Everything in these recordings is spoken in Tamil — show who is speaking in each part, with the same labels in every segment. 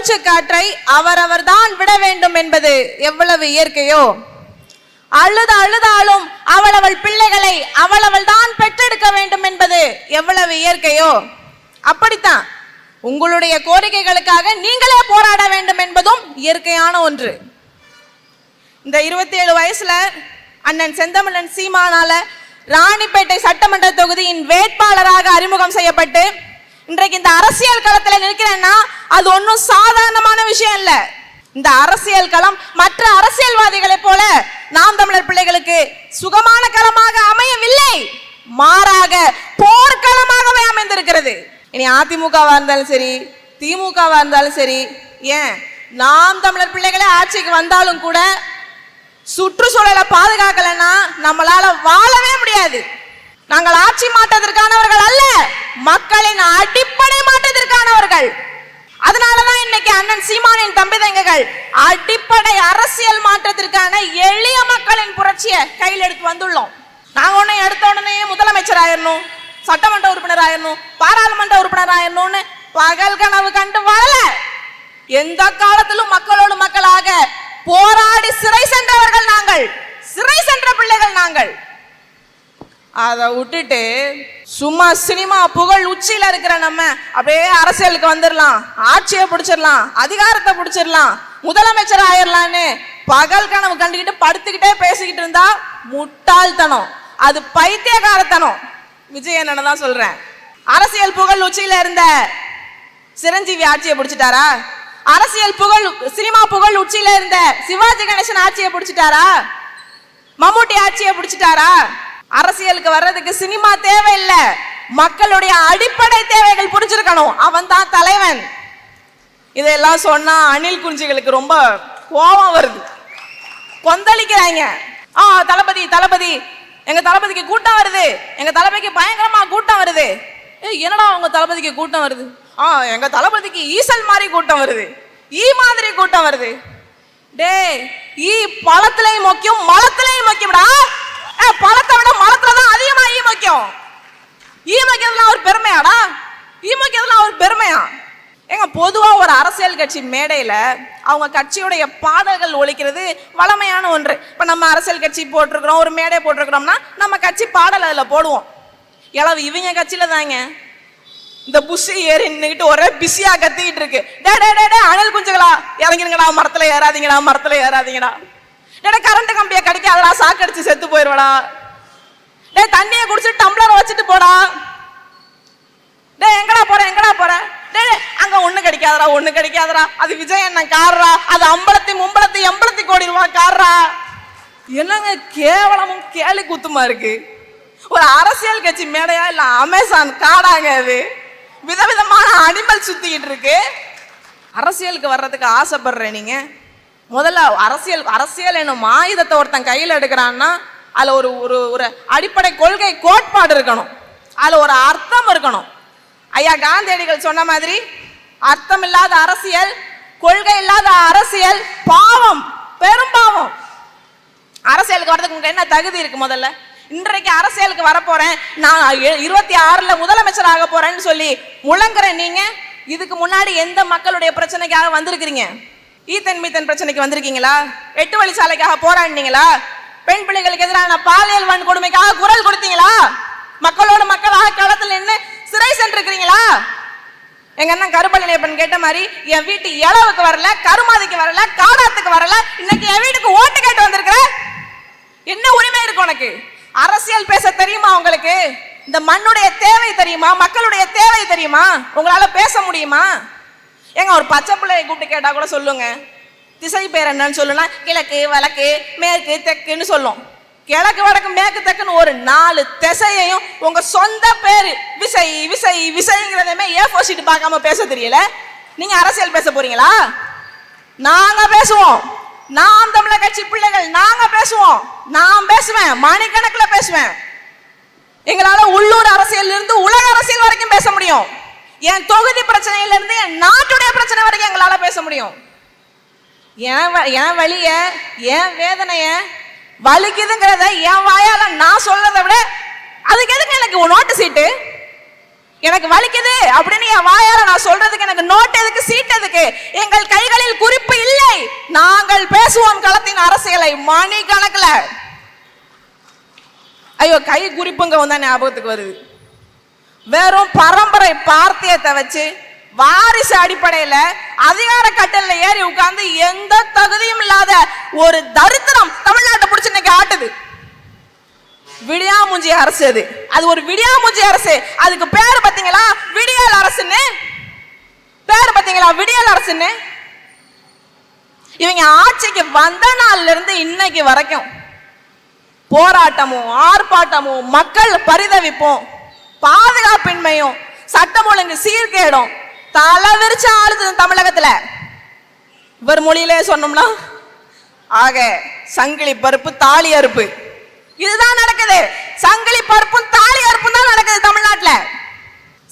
Speaker 1: மூச்சுக்காற்றை அவரவர் தான் விட வேண்டும் என்பது எவ்வளவு இயற்கையோ? அழுது அழுதாலும் அவளவள் பிள்ளைகளை அவளவள் தான் பெற்றெடுக்க வேண்டும் என்பது எவ்வளவு இயற்கையோ? அப்படித்தான். உங்களுடைய கோரிக்கைகளுக்காக நீங்களே போராட வேண்டும் என்பதும் இயற்கையான ஒன்று. இந்த இருபத்தி ஏழு வயசுல அண்ணன் செந்தமிழன் சீமானால ராணிப்பேட்டை சட்டமன்ற தொகுதியின் வேட்பாளராக அறிமுகம் செய்யப்பட்டு இன்றைக்கு இந்த அரசியல் களத்துல நிற்கிறேன்னா அது ஒன்றும் சாதாரணமான விஷயம் இல்ல. இந்த அரசியல் களம் மற்ற அரசியல்வாதிகளைப் போல நாம் தமிழர் பிள்ளைகளுக்கு சுகமான களமாக அமையவில்லை. மாறாக போர்க்களமாகவே அமைந்திருக்கிறது. இனி அதிமுகவா இருந்தாலும் சரி திமுகவா இருந்தாலும் சரி ஏன்? நாம் தமிழர் பிள்ளைகளே ஆட்சிக்கு வந்தாலும் கூட சுற்றுச்சூழலை பாதுகாக்கலைன்னா நம்மளால வாழவே முடியாது. நாங்கள் ஆட்சி மாற்றத்திற்கானவர்கள் அல்ல மக்களின் அடிப்படை மாற்றத்திற்கானவர்கள். அதனாலதான் இன்னைக்கு அண்ணன் சீமானின் தம்பி தங்கைகள் அடிப்படை அரசியல் மாற்றத்திற்கான எளிய மக்களின் புரட்சியை கையில் எடுத்து வந்துள்ளோம். நாங்க உடனே எடுத்த உடனே முதலமைச்சர் ஆயிரணும் சட்டமன்ற உறுப்பினர் ஆயிரணும் பாராளுமன்ற உறுப்பினர் ஆயிரணும்னு பகல் கனவு கண்டு வாழல. எந்த காலத்திலும் மக்களோடு மக்களாக போராடி சிறை சென்றவர்கள் நாங்கள் சிறை சென்ற பிள்ளைகள் நாங்கள். அதை விட்டுட்டு சும்மா சினிமா புகழ் உச்சியில இருக்கிற நம்ம அப்படியே அரசியலுக்கு வந்துடலாம் ஆட்சியை பிடிச்சிடலாம் அதிகாரத்தை பிடிச்சிடலாம் முதலமைச்சர் ஆயிரலான்னு பகல் கனவு கண்டுக்கிட்டு படுத்துக்கிட்டே பேசிக்கிட்டு இருந்தா முட்டாள்தனம். அது பைத்தியகாரத்தனம் விஜய் என்னன்னு தான் சொல்றேன். அரசியல் புகழ் உச்சியில இருந்த சிரஞ்சீவி ஆட்சியை பிடிச்சிட்டாரா? அரசியல் புகழ் சினிமா புகழ் உச்சியில இருந்த சிவாஜி கணேசன் ஆட்சியை பிடிச்சிட்டாரா? மம்முட்டி ஆட்சியை பிடிச்சிட்டாரா? அரசியலுக்கு வர்றதுக்கு சினிமா தேவையில்லை. மக்களுடைய அடிப்படை தேவைகள் புரிஞ்சிருக்கணும். அவன் தான் தலைவன். இதெல்லாம் சொன்னா அணில் குஞ்சுகளுக்கு ரொம்ப கோபம் வருது. கொந்தளிக்கிறாங்க. ஆ தளபதி தளபதி. எங்க தளபதிக்கு கூட்டம் வருது. எங்க தளபதிக்கு பயங்கரமா கூட்டம் வருது. என்னடா உங்க தளபதிக்கு கூட்டம் வருது? ஆ எங்க தளபதிக்கு ஈசல் மாதிரி கூட்டம் வருது. ஈ மாதிரி கூட்டம் வருது. டே ஈ பழத்திலையும் முக்கியம் மலத்திலையும் முக்கியம்டா பழத்தை விட மரத்துல தான் அதிகமா ஈ முக்கியம் ஈ முக்கியதுலாம் ஒரு பெருமையாடா? ஈ முக்கியதுலாம் ஒரு பெருமையா? ஏங்க பொதுவா ஒரு அரசியல் கட்சி மேடையில அவங்க கட்சியுடைய பாடல்கள் ஒழிக்கிறது வளமையான ஒன்று. இப்ப நம்ம அரசியல் கட்சி போட்டிருக்கிறோம் ஒரு மேடை போட்டிருக்கிறோம்னா நம்ம கட்சி பாடல் அதுல போடுவோம். இளவு இவங்க கட்சியில தாங்க. இந்த புஷ் ஏறி நின்றுக்கிட்டு ஒரே பிஸியா கத்திக்கிட்டு இருக்கு. டே டே டே டே அனல் குஞ்சுகளா? இறங்கிருங்கடா மரத்துல ஏறாதீங்கடா மரத்துல ஏறாதீங்கடா. டே கரண்ட் கம்பியை கடிக்காதடா சாக்கடிச்சு செத்து போயிருவடா. டே தண்ணியை குடிச்சு டம்ளர் வச்சுட்டு போடா. டேய் எங்கடா போற எங்கடா போற? டேய் அங்க ஒண்ணு கிடைக்காதடா ஒண்ணு கிடைக்காதடா. அது விஜய் அண்ணன் காரரா. அது அம்பலத்தி மும்பலத்தி எம்பலத்தி கோடி ரூபா காரரா. என்னங்க கேவலமும் கேலி குத்துமா இருக்கு? ஒரு அரசியல் கட்சி மேடையா இல்ல அமேசான் காடாங்க அது? விதவிதமான அனிமல் சுத்திக்கிட்டு இருக்கு. அரசியலுக்கு வர்றதுக்கு ஆசைப்படுறேன் நீங்க. முதல்ல அரசியல் அரசியல் என்னும் ஆயுதத்தை ஒருத்தன் கையில் எடுக்கிறான்னா அதில் ஒரு ஒரு ஒரு அடிப்படை கொள்கை கோட்பாடு இருக்கணும். அதில் ஒரு அர்த்தம் இருக்கணும். ஐயா காந்தியடிகள் சொன்ன மாதிரி அர்த்தம் இல்லாத அரசியல் கொள்கை இல்லாத அரசியல் பாவம் பெரும் பாவம். அரசியலுக்கு வரதுக்கு உங்களுக்கு என்ன தகுதி இருக்கு முதல்ல? இன்றைக்கு அரசியலுக்கு வரப்போறேன். நான் எ- இருபத்தி ஆறுல முதலமைச்சர் ஆக போறேன்னு சொல்லி முழங்குறேன் நீங்க. இதுக்கு முன்னாடி எந்த மக்களுடைய பிரச்சனைக்காக வந்திருக்கிறீங்க? ஈத்தன் மீத்தன் பிரச்சனைக்கு வந்திருக்கீங்களா? எட்டு வழிச்சாலைக்காக போராடினீங்களா? பெண் பிள்ளைகளுக்கு எதிரான பாலியல் வன்கொடுமைக்காக குரல் கொடுத்தீங்களா? மக்களோட மக்களாக களத்தில் நின்று சிறை சென்றிருக்கிறீங்களா? எங்க அண்ணன் கருப்பழனியப்பன் கேட்ட மாதிரி என் வீட்டு இளவுக்கு வரல கருமாதிக்கு வரல காடாத்துக்கு வரல இன்னைக்கு என் வீட்டுக்கு ஓட்டு கேட்டு வந்திருக்கிற? என்ன உரிமை இருக்கு உனக்கு? அரசியல் பேச தெரியுமா உங்களுக்கு? இந்த மண்ணுடைய தேவை தெரியுமா? மக்களுடைய தேவை தெரியுமா? உங்களால பேச முடியுமா? ஏங்க ஒரு பச்சை பிள்ளையை கூப்பிட்டு கேட்டால் கூட சொல்லுங்க. திசை பேர் என்னன்னு சொல்லுனா கிழக்கு வழக்கு மேற்கு தெக்குன்னு சொல்லும். கிழக்கு வடக்கு மேற்கு தெக்குன்னு ஒரு நாலு திசையையும் உங்க சொந்த பேர் விசை விசை விசைங்கிறதையுமே ஏ ஃபோர் ஷீட் பார்க்காம பேச தெரியல. நீங்க அரசியல் பேச போறீங்களா? நாங்க பேசுவோம். நாம் தமிழர் கட்சி பிள்ளைகள் நாங்க பேசுவோம். நான் பேசுவேன் மணிக்கணக்கில் பேசுவேன். எங்களால உள்ளூர் அரசியல் இருந்து உலக அரசியல் வரைக்கும் பேச முடியும். என் தொகுதி பிரச்சனையில இருந்து என் நாட்டுடைய பிரச்சனை வரைக்கும் எங்களால பேச முடியும். என் வ- என் வலிய என் வேதனைய வலிக்குதுங்கிறத என் வாயால நான் சொல்றதை விட அதுக்கு எதுக்கு எனக்கு நோட்டு சீட்டு? எனக்கு வலிக்குது அப்படின்னு என் வாயால நான் சொல்றதுக்கு எனக்கு நோட் எதுக்கு சீட் எதுக்கு? எங்கள் கைகளில் குறிப்பு இல்லை. நாங்கள் பேசுவோம் களத்தின் அரசியலை மணி கணக்குல ஐயோ கை குறிப்புங்க வந்தா ஞாபகத்துக்கு வருது. வெறும் பரம்பரை பார்த்தியத்தை வச்சு வாரிசு அடிப்படையில அதிகார கட்டல்ல ஏறி உட்கார்ந்து எந்த தகுதியும் இல்லாத ஒரு தரித்திரம் தமிழ்நாட்டை பிடிச்சி இன்னைக்கு ஆட்டுது. விடியாமூஞ்சி அரசு அது. அது ஒரு விடியாமூஞ்சி அரசு. அதுக்கு பேர் பாத்தீங்களா விடியல் அரசுன்னு. பேர் பாத்தீங்களா விடியல் அரசுன்னு. இவங்க ஆட்சிக்கு வந்த நாள்ல இருந்து இன்னைக்கு வரைக்கும் போராட்டமும் ஆர்ப்பாட்டமும் மக்கள் பரிதவிப்போம். பாதுகாப்பின்மையும் சட்டம் ஒழுங்கு சீர்கேடும். தலைவிரிச்ச ஆளுது தமிழகத்துல. இவர் மொழியிலே சொன்னோம்னா ஆக சங்கிலி பருப்பு தாலி அறுப்பு. இதுதான் நடக்குது. சங்கிலி பருப்பும் தாலி அறுப்பும் தான் நடக்குது தமிழ்நாட்டுல.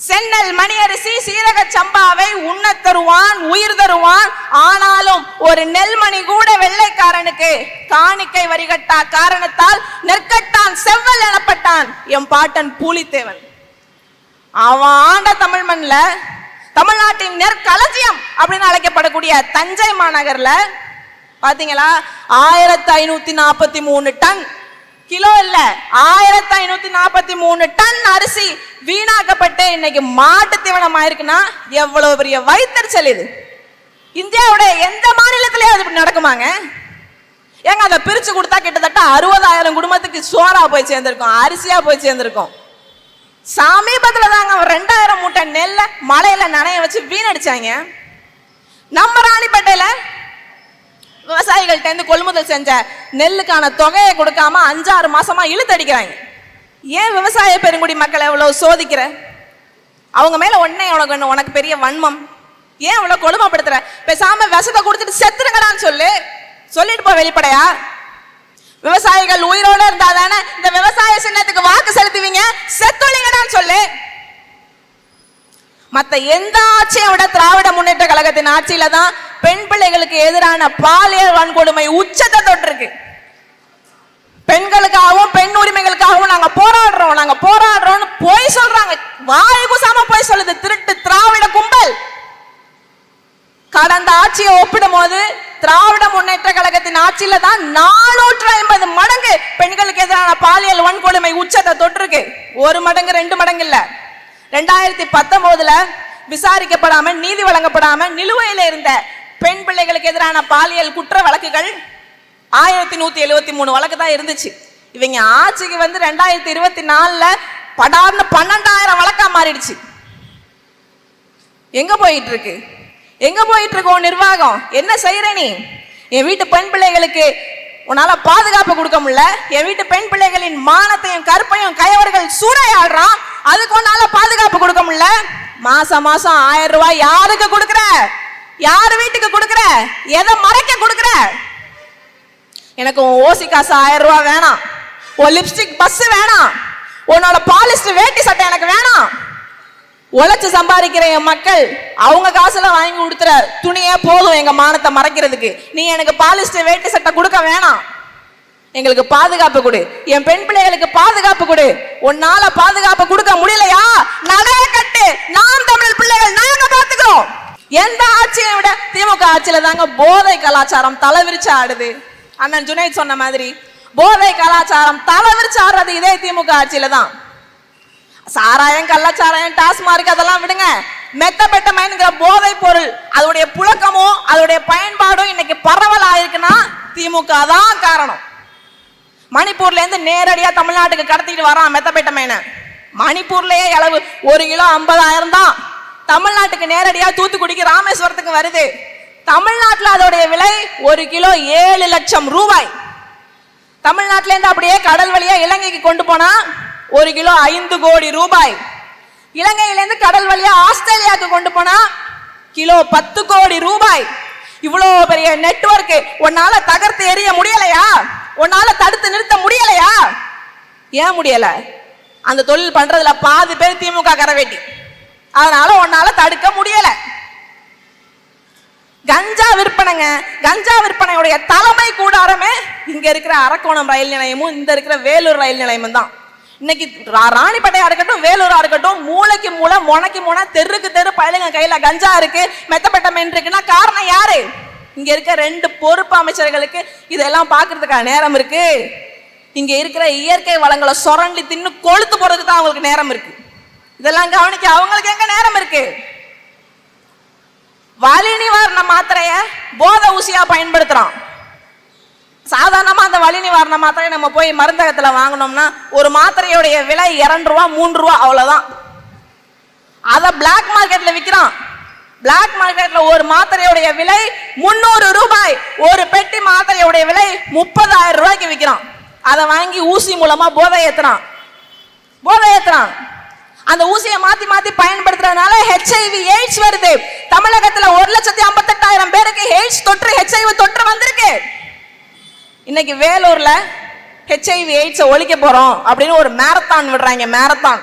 Speaker 1: சென்னல் மணியரிசி சீரக சம்பாவை உண்ண தருவான் உயிர் தருவான். ஆனாலும் ஒரு நெல்மணி கூட வெள்ளைக்காரனுக்கு காணிக்கை வரிகட்டா காரணத்தால் நெற்கட்டான் செவ்வல் எனப்பட்டான். எம் பாட்டன் பூலித்தேவன். அவன் ஆண்ட தமிழ் மண்ணில் தமிழ்நாட்டின் நெற்களஞ்சியம் அப்படின்னு அழைக்கப்படக்கூடிய தஞ்சை மாநகரில் பார்த்தீங்களா? ஆயிரத்தி ஐநூத்தி நாற்பத்தி மூணு டன். கிலோ இல்ல ஆயிரத்தி ஐநூத்தி நாற்பத்தி மூணு டன் அரிசி வீணாக்கப்பட்டு இன்னைக்கு மாட்டு தீவனம் ஆயிருக்குன்னா எவ்வளவு பெரிய வைத்தறிச்சல் இது? இந்தியாவுடைய எந்த மாநிலத்திலயும் அது இப்படி நடக்குமாங்க? ஏங்க அதை பிரிச்சு கொடுத்தா கிட்டத்தட்ட அறுபதாயிரம் குடும்பத்துக்கு சோறா போய் சேர்ந்திருக்கும் அரிசியா போய் சேர்ந்திருக்கும். சமீபத்தில் தாங்க ஒரு ரெண்டாயிரம் மூட்டை நெல்லை மலையில் நனைய வச்சு வீணடிச்சாங்க. நம்ம ராணிப்பேட்டையில் விவசாயிகள்கிட்டேருந்து கொள்முதல் செஞ்ச நெல்லுக்கான தொகையை கொடுக்காம அஞ்சாறு மாசமா இழுத்தடிக்கிறாங்க. ஏன் விவசாய பெருங்குடி மக்களை எவ்வளோ சோதிக்கிற? அவங்க மேல உடனே உனக்கு என்ன- உனக்கு பெரிய வன்மம்? ஏன் இவ்வளோ கொடுமைப்படுத்துற பேசாம விஷத்தை கொடுத்துட்டு செத்துருங்கடான்னு சொல்லு. சொல்லிட்டு போ வெளிப்படையா. விவசாயிகள் உயிரோட இருந்தா தானே இந்த விவசாய சின்னத்துக்கு வாக்கு செலுத்துவீங்க? செத்துளிங்கடான்னு சொல்லு. மத்த எந்த ஆட்சியை விட திராவிட முன்னேற்ற கழகத்தின் ஆட்சியில தான் பெண் பிள்ளைகளுக்கு எதிரான பாலியல் வன்கொடுமை உச்சத்தை தொட்டிருக்கு. பெண்களுக்காகவும் பெண் உரிமைகளுக்காகவும் நாங்க போராடுறோம். நாங்க போராடுறோம்னு போய் சொல்றாங்க. வாய் குசாம போய் சொல்லுது. திருட்டு திராவிட கும்பல். கடந்த ஆட்சியை ஒப்பிடும் போது திராவிட முன்னேற்ற கழகத்தின் ஆட்சியில தான் நானூற்று ஐம்பது மடங்கு பெண்களுக்கு எதிரான பாலியல் வன்கொடுமை உச்சத்தை தொட்டிருக்கு. ஒரு மடங்கு ரெண்டு மடங்கு இல்ல. ரெண்டாயிரத்தி பத்தொன்பதுல விசாரிக்கப்படாம நீதி வழங்கப்படாம நிலுவையில இருந்த பெண் பிள்ளைகளுக்கு எதிரான பாலியல் குற்ற வழக்குகள் ஆயிரத்தி நூத்தி எழுபத்தி மூணு வழக்கு தான் இருந்துச்சு. இவங்க ஆட்சிக்கு வந்து ரெண்டாயிரத்தி இருபத்தி நாலுல படார்னு பன்னெண்டாயிரம் வழக்கா மாறிடுச்சு. எங்க போயிட்டு இருக்கு? எங்க போயிட்டு இருக்கோம் உன் நிர்வாகம்? என்ன செய்யற நீ? என் வீட்டு பெண் பிள்ளைகளுக்கு உன்னால பாதுகாப்பு கொடுக்க முடியல. என் வீட்டு பெண் பிள்ளைகளின் மானத்தையும் கருப்பையும் கயவர்கள் சூறையாடுறான். அதுக்கு உன்னால பாதுகாப்பு கொடுக்க முடியல. மாசம் மாசம் ஆயிரம் ரூபாய் யாருக்கு கொடுக்குற? யார் வீட்டுக்கு கொடுக்குற? எதை மறைக்க கொடுக்குற? எனக்கு உன் ஓசி காசு ஆயிரம் ரூபாய் வேணாம். உன் லிப்ஸ்டிக் பஸ் வேணாம். உன்னோட பாலிஸ்டர் வேட்டி சட்டை எனக்கு வேணாம். உழைச்சு சம்பாதிக்கிற என் மக்கள் அவங்க காசுல வாங்கி கொடுத்துற துணியே போதும் எங்க மானத்தை மறைக்கிறதுக்கு. நீ எனக்கு பாலிஸ்டர் வேட்டி சட்டை கொடுக்க வேணாம். எங்களுக்கு பாதுகாப்பு கொடு. என் பெண் பிள்ளைகளுக்கு பாதுகாப்பு கொடு. உன்னால பாதுகாப்பு கொடுக்க முடியலையா? நடைய கட்டு. நாம் தமிழ் பிள்ளைகள் நாங்க பாத்துக்கிறோம் எந்த ஆட்சியை விட திமுக ஆட்சியில தாங்க போதை கலாச்சாரம் தலைவிரிச்சு ஆடுது. அண்ணன் ஜுனைத் சொன்ன மாதிரி போதை கலாச்சாரம் தலைவிரிச்சு ஆடுறது இதே திமுக ஆட்சியில தான். சாராயம் கள்ளச்சாராயம் டாஸ்மார்க் அதெல்லாம் விடுங்க. மெத்தபெட்டமைன்ங்கிற போதை பொருள் அதோடைய புழக்கமும் அதோடைய பயன்பாடும் இன்னைக்கு பரவல் ஆயிருக்குன்னா திமுக தான் காரணம். மணிப்பூர்ல இருந்து நேரடியா தமிழ்நாட்டுக்கு கடத்திட்டு வரான் மெத்தபெட்டமைன மணிப்பூர்லயே அளவு ஒரு கிலோ ஐம்பதாயிரம் தான். தமிழ்நாட்டுக்கு நேரடியா தூத்துக்குடிக்கு ராமேஸ்வரத்துக்கு வருது. தமிழ்நாட்டுல அதோடைய விலை ஒரு கிலோ ஏழு லட்சம் ரூபாய். தமிழ்நாட்டுல இருந்து அப்படியே கடல் வழியா இலங்கைக்கு கொண்டு போனா ஒரு கிலோ ஐந்து கோடி ரூபாய். இலங்கையிலேருந்து கடல் வழியா ஆஸ்திரேலியாவுக்கு கொண்டு போனா கிலோ பத்து கோடி ரூபாய். இவ்வளோ பெரிய நெட்வொர்க் உன்னால தகர்த்து எறிய முடியலையா? உன்னால தடுத்து நிறுத்த முடியலையா? ஏன் முடியல? அந்த தொழில் பண்றதுல பாதி பேர் திமுக கரவேட்டி அதனால உன்னால தடுக்க முடியல. கஞ்சா விற்பனைங்க கஞ்சா விற்பனையுடைய தலைமை கூடாரமே இங்க இருக்கிற அரக்கோணம் ரயில் நிலையமும் இந்த இருக்கிற வேலூர் ரயில் நிலையமும் தான். இன்னைக்கு ரா- ராணிப்பேட்டையா இருக்கட்டும் வேலூரா இருக்கட்டும் மூளைக்கு மூளை முனைக்கு முனை தெருக்கு தெரு பயலுங்க கையில கஞ்சா இருக்கு மெத்தப்பட்டமென் இருக்குன்னா காரணம் யாரு? இங்க இருக்க ரெண்டு பொறுப்பு அமைச்சர்களுக்கு இதெல்லாம் பாக்குறதுக்கான நேரம் இருக்கு. இங்க இருக்கிற இயற்கை வளங்களை சுரண்டி தின்னு கொளுத்து போறதுக்கு தான் அவங்களுக்கு நேரம் இருக்கு. இதெல்லாம் கவனிக்க அவங்களுக்கு எங்க நேரம் இருக்கு? வலி நிவாரண மாத்திரைய போத ஊசியா பயன்படுத்துறான். சாதாரணமா அந்த வலி நிவாரண மாத்திரையை நம்ம போய் மருந்தகத்துல வாங்கினோம்னா ஒரு மாத்திரையுடைய விலை இரண்டு ரூபா மூன்று ரூபா அவ்வளவுதான். அதை பிளாக் மார்க்கெட்ல விற்கிறான் பிளாக் மார்க்கெட்ல ஒரு மாத்திரையுடைய விலை முந்நூறு ரூபாய். ஒரு பெட்டி மாத்திரையுடைய விலை முப்பதாயிரம் ரூபாய்க்கு விற்கிறான் அதை வாங்கி ஊசி மூலமா போதை ஏத்துறான் போதை ஏத்துறான் அந்த ஊசியை மாத்தி மாத்தி பயன்படுத்துறதுனால ஹெச்ஐவி எய்ட்ஸ் வருது. தமிழகத்துல ஒரு லட்சத்தி ஐம்பத்தெட்டாயிரம் பேருக்கு எய்ட்ஸ் தொற்று ஹெச்ஐவி தொற்று வந்து இன்னைக்கு வேலூர்ல ஹெச்ஐவி எய்ட்ஸை ஒழிக்க போறோம் அப்படின்னு ஒரு மேரத்தான் விடுறாங்க மேரத்தான்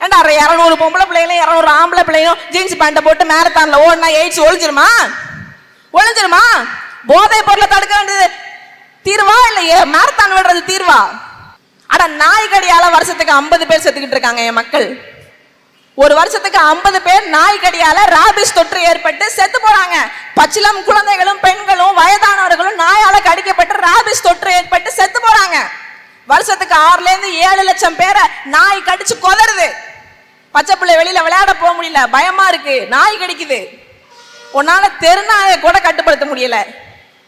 Speaker 1: ஏண்டா இரநூறு பொம்பளை பிள்ளைகளும் இரநூறு ஆம்பளை பிள்ளையும் ஜீன்ஸ் பேண்ட்டை போட்டு மேரத்தான்ல ஓடினா எய்ட்ஸ் ஒழிஞ்சிருமா? ஒழிஞ்சிருமா? போதை பொருளை தடுக்க வேண்டியது தீர்வா இல்லையே? மேரத்தான் விடுறது தீர்வா? ஆனா நாய்கடியால வருஷத்துக்கு ஐம்பது பேர் செத்துக்கிட்டு இருக்காங்க என் மக்கள். ஒரு வருஷத்துக்கு ஐம்பது பேர் நாய்கடியால ராபிஸ் தொற்று ஏற்பட்டு செத்து போறாங்க. பச்சிலம் குழந்தைகளும் பெண்களும் வயதான நாயால கடிக்கப்பட்டு ராபிஸ் தொற்று ஏற்பட்டு செத்து போறாங்க வருஷத்துக்கு ஆறுல இருந்து ஏழு லட்சம் பேரை நாய் கடிச்சு கொதறுது. பச்சை பிள்ளை வெளியில விளையாட போக முடியல. பயமா இருக்கு. நாய் கடிக்குது. உன்னால தெருநாயை கூட கட்டுப்படுத்த முடியல.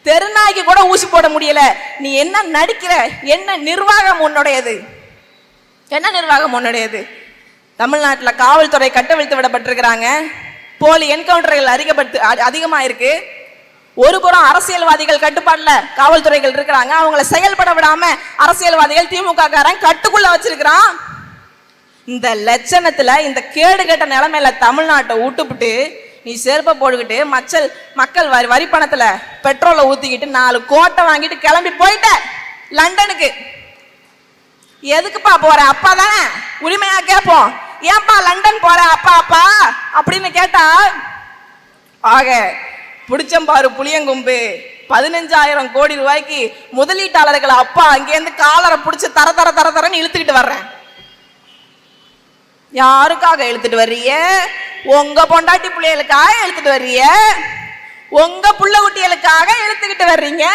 Speaker 1: தெருநாய்க்கு கூட ஊசி போட முடியல. நீ என்ன நடிக்கிற? என்ன நிர்வாகம் உன்னுடையது? என்ன நிர்வாகம் உன்னுடையது? தமிழ்நாட்டில் காவல்துறை கட்டவிழ்த்து விடப்பட்டிருக்கிறாங்க. போலி என்கவுண்டர்கள் அதிகப்படுத்து அதிகமாக இருக்குது ஒரு புறம் அரசியல்வாதிகள் கட்டுப்பாட்டில் காவல்துறைகள் இருக்கிறாங்க. அவங்கள செயல்பட விடாம அரசியல்வாதிகள் திமுக காரன் கட்டுக்குள்ள வச்சிருக்கிறான். இந்த லட்சணத்துல இந்த கேடு கெட்ட நிலைமையில தமிழ்நாட்டை விட்டுப்புட்டு நீ செருப்பை போட்டுக்கிட்டு மச்சல் மக்கள் வரி வரி பணத்துல பெட்ரோலை ஊத்திக்கிட்டு நாலு கோட்டை வாங்கிட்டு கிளம்பி போயிட்ட லண்டனுக்கு. எதுக்குப்பா போற? அப்பா தானே. உரிமையா கேட்போம் ஏன்பா லண்டன் போற? அப்பா அப்பா அப்படின்னு கேட்டா ஆக பிடிச்சம்பாரு புளியங்கொம்பு. பதினஞ்சாயிரம் கோடி ரூபாய்க்கு முதலீட்டாளர்களை அப்பா அங்கேருந்து காலரை பிடிச்சி தர தர தர தரன்னு இழுத்துக்கிட்டு வர்றேன். யாருக்காக இழுத்துட்டு வர்றீங்க? உங்க பொண்டாட்டி பிள்ளைகளுக்காக இழுத்துட்டு வர்றீங்க? உங்க புள்ள குட்டிகளுக்காக இழுத்துக்கிட்டு வர்றீங்க?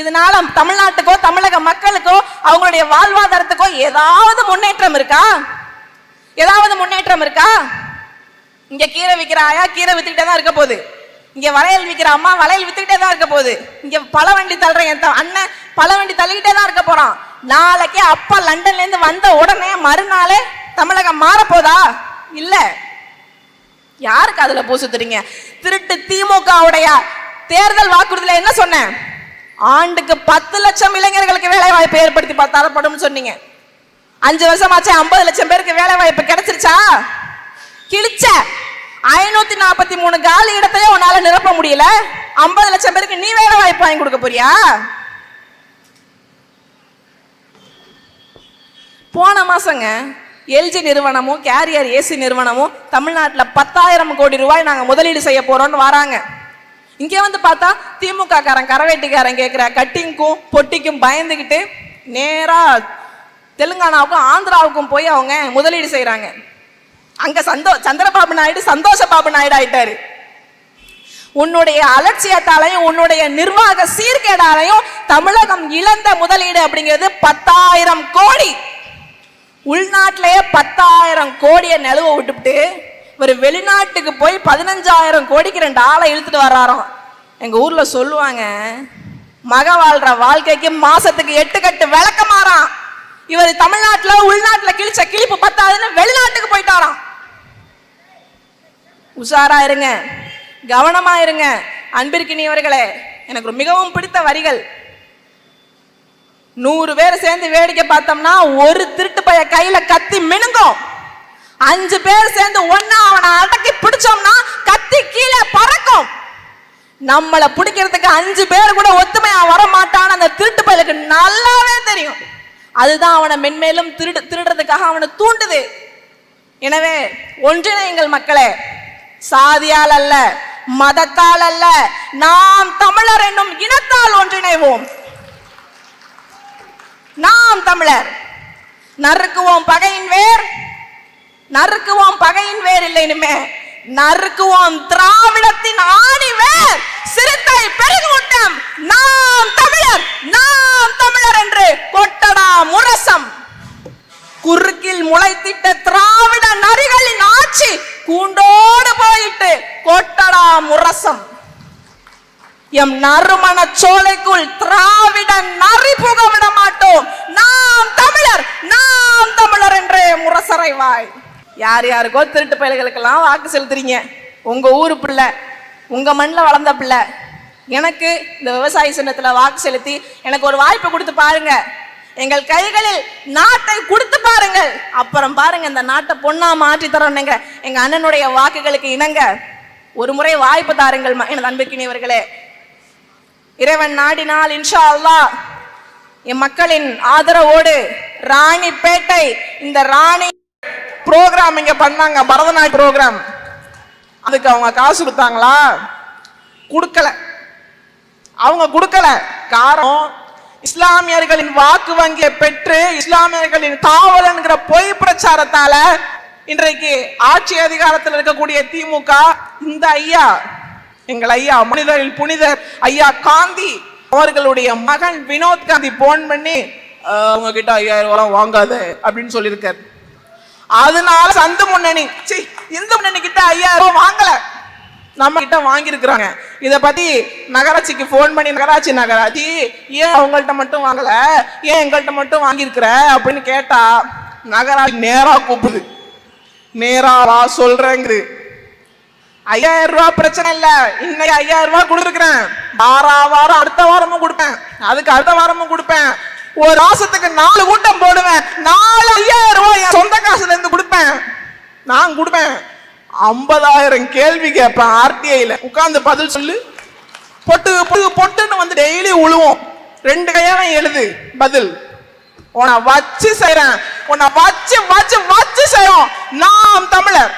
Speaker 1: இதனால தமிழ்நாட்டுக்கோ தமிழக மக்களுக்கோ அவங்களுடைய வாழ்வாதாரத்துக்கோ ஏதாவது முன்னேற்றம் இருக்கா? ஏதாவது முன்னேற்றம் இருக்கா? இங்க கீரை விற்கிற ஆயா கீரை வித்துக்கிட்டே தான் இருக்க போகுது. இங்க வளையல் விற்கிற அம்மா வளையல் வித்துக்கிட்டே தான் இருக்க போகுது. இங்க பல வண்டி தள்ளுற என் அண்ணன் பல வண்டி தள்ளிக்கிட்டே தான் இருக்க போறான். நாளைக்கே அப்பா லண்டன்ல இருந்து வந்த உடனே மறுநாளே தமிழகம் மாறப்போதா? இல்ல. யாருக்கு அதுல பூசுத்துறீங்க திருட்டு திமுகவுடைய தேர்தல் வாக்குறுதியில என்ன சொன்னேன்? ஆண்டுக்கு பத்து லட்சம் இளைஞர்களுக்கு வேலை வாய்ப்பு ஏற்படுத்தி தரப்படும் சொன்னீங்க. அஞ்சு வருஷமாச்சு ஐம்பது லட்சம் பேருக்கு வேலை வாய்ப்பு கிடைச்சிருச்சா? கிழிச்ச ஐநூத்தி நாற்பத்தி மூணு காலி இடத்தையும் உன்னால நிரப்ப முடியல. ஐம்பது லட்சம் பேருக்கு நீ வேலை வாய்ப்பு வாங்கி கொடுக்க போறியா? போன மாசங்க எல்ஜி நிறுவனமும் கேரியர் ஏசி நிறுவனமும் தமிழ்நாட்டில் பத்தாயிரம் கோடி ரூபாய் நாங்கள் முதலீடு செய்ய போறோம்னு வராங்க. இங்கே வந்து பார்த்தா திமுக காரன் கரவேட்டிக்காரன் கேட்குற கட்டிங்க்கும் பொட்டிக்கும் பயந்துக்கிட்டு நேராக தெலுங்கானாவுக்கும் ஆந்திராவுக்கும் போய் அவங்க முதலீடு செய்கிறாங்க அங்க சந்தோ சந்திரபாபு நாயுடு சந்தோஷ பாபு நாயுடு ஆயிட்டாரு. உன்னுடைய அலட்சியத்தாலையும் உன்னுடைய நிர்வாக சீர்கேடாலையும் தமிழகம் இழந்த முதலீடு அப்படிங்கிறது பத்தாயிரம் கோடி. உள்நாட்டிலேயே பத்தாயிரம் கோடியை நிலவ விட்டுவிட்டு ஒரு வெளிநாட்டுக்கு போய் பதினஞ்சாயிரம் கோடிக்கு ரெண்டு ஆளை இழுத்துட்டு வர்றாராம். எங்க ஊர்ல சொல்லுவாங்க மக வாழ்ற வாழ்க்கைக்கு மாசத்துக்கு எட்டு கட்டு விளக்க மாறான் இவர் தமிழ்நாட்டுல உள்நாட்டுல கிழிச்ச கிழிப்பு பத்தாதுன்னு வெளிநாட்டுக்கு போயிட்டாராம். உஷாரா இருங்க கவனமா இருங்க அன்பிற்கினியவர்களே எனக்கு மிகவும் பிடித்த வரிகள். நூறு பேர் சேர்ந்து வேடிக்கை பார்த்தோம்னா ஒரு திருட்டு பைய கையில கத்தி மினுங்கும். அஞ்சு பேர் சேர்ந்து ஒன்னா அவனை அடக்கி பிடிச்சோம்னா கத்தி கீழே பறக்கும். நம்மளை பிடிக்கிறதுக்கு அஞ்சு பேர் கூட ஒத்துமையா வர மாட்டான்னு அந்த திருட்டு பயலுக்கு நல்லாவே தெரியும். அதுதான் அவனை மென்மேலும் திருடு திருடுறதுக்காக அவனை தூண்டுது. எனவே ஒன்றிணையுங்கள் மக்களே. சாதியால் அல்ல மதத்தால் அல்ல நாம் தமிழர் என்னும் இனத்தால் ஒன்றிணைவோம். நாம் தமிழர். நறுக்குவோம் பகையின் வேர் நறுக்குவோம் பகையின் வேர் இல்லை இனிமே. நறுக்குவோம் திராவிடத்தின் ஆணி வேர் சிறுத்தை பெருங்கூட்டம். நாம் தமிழர் நாம் தமிழர் என்று கொட்டடா முரசம். குறுக்கில் முளைத்திட்ட திராவிட நரிகளின் ஆட்சி கூண்டோடு போயிட்டு கொட்டடா முரசம். எம் நறுமண சோலைக்குள் திராவிட நரி புக விட மாட்டோம். நாம் தமிழர் நாம் தமிழர் என்று முரசறைவாய் யார் யாருக்கோ திருட்டு பயல்களுக்கெல்லாம் வாக்கு செலுத்துறீங்க. உங்க ஊரு பிள்ளை உங்க மண்ணில் வளர்ந்த பிள்ளை எனக்கு இந்த விவசாய சின்னத்துல வாக்கு செலுத்தி எனக்கு ஒரு வாய்ப்பு கொடுத்து பாருங்க. எங்கள் கைகளில் நாட்டை கொடுத்து பாருங்கள். அப்புறம் பாருங்க இந்த நாட்டை பொண்ணா மாற்றி தரோம்னுங்க எங்க அண்ணனுடைய வாக்குகளுக்கு இணங்க ஒரு முறை வாய்ப்பு தாருங்கள் எனது அன்புக்கினியவர்களே இறைவன் நாடினால் இன்ஷா அல்லா என் மக்களின் ஆதரவோடு ராணிப்பேட்டை இந்த ராணி
Speaker 2: ப்ரோக்ராம் இங்க பண்ணாங்க பரதநாட்டிய ப்ரோக்ராம் அதுக்கு அவங்க காசு கொடுத்தாங்களா? கொடுக்கல. அவங்க கொடுக்கல. காரணம் இஸ்லாமியர்களின் வாக்கு வங்கியை பெற்று இஸ்லாமியர்களின் காவலன்கிற பொய் பிரச்சாரத்தால இன்றைக்கு ஆட்சி அதிகாரத்தில் இருக்கக்கூடிய திமுக இந்த ஐயா எங்கள் ஐயா மனிதரில் புனிதர் ஐயா காந்தி அவர்களுடைய மகன் வினோத் காந்தி போன் பண்ணி உங்ககிட்ட அவங்க ஐயாயிரம் ரூபாய் வாங்காத அப்படின்னு சொல்லியிருக்காரு. அதனால சந்து முன்னணி சி இந்து முன்னணி கிட்ட ஐயாயிரம் ரூபாய் வாங்கல. நம்ம கிட்ட வாங்கியிருக்கிறாங்க. இதை பத்தி நகராட்சிக்கு ஃபோன் பண்ணி நகராட்சி நகராட்சி ஏன் அவங்கள்ட்ட மட்டும் வாங்கல? ஏன் எங்கள்கிட்ட மட்டும் வாங்கியிருக்கிற? அப்படின்னு கேட்டா நகராட்சி நேரா கூப்பிடுது நேரா வா சொல்றேங்குது. ஐயாயிரம் ரூபா பிரச்சனை இல்ல. இன்னைக்கு ஐயாயிரம் ரூபா கொடுத்துருக்கிறேன். வாரா வாரம் அடுத்த வாரமும் கொடுப்பேன். அதுக்கு அடுத்த வாரமும் கொடுப்பேன். ஒரு மாசத்துக்கு நாலு கூட்டம் போடுவேன். நாலு ஐயாயிரம் ரூபாய் என் சொந்த காசுல இருந்து கொடுப்பேன். நான் கொடுப்பேன். ஐம்பதாயிரம் கேள்வி கேட்பேன் ஆர்டிஐல. உட்கார்ந்து பதில் சொல்லு. பொட்டு பொட்டு பொட்டுன்னு வந்து டெய்லி உழுவோம். ரெண்டு கையான எழுது பதில். உன்னை வச்சு செய்கிறேன் உன்னை வச்சு வச்சு வச்சு செய்வோம். நாம் தமிழர்.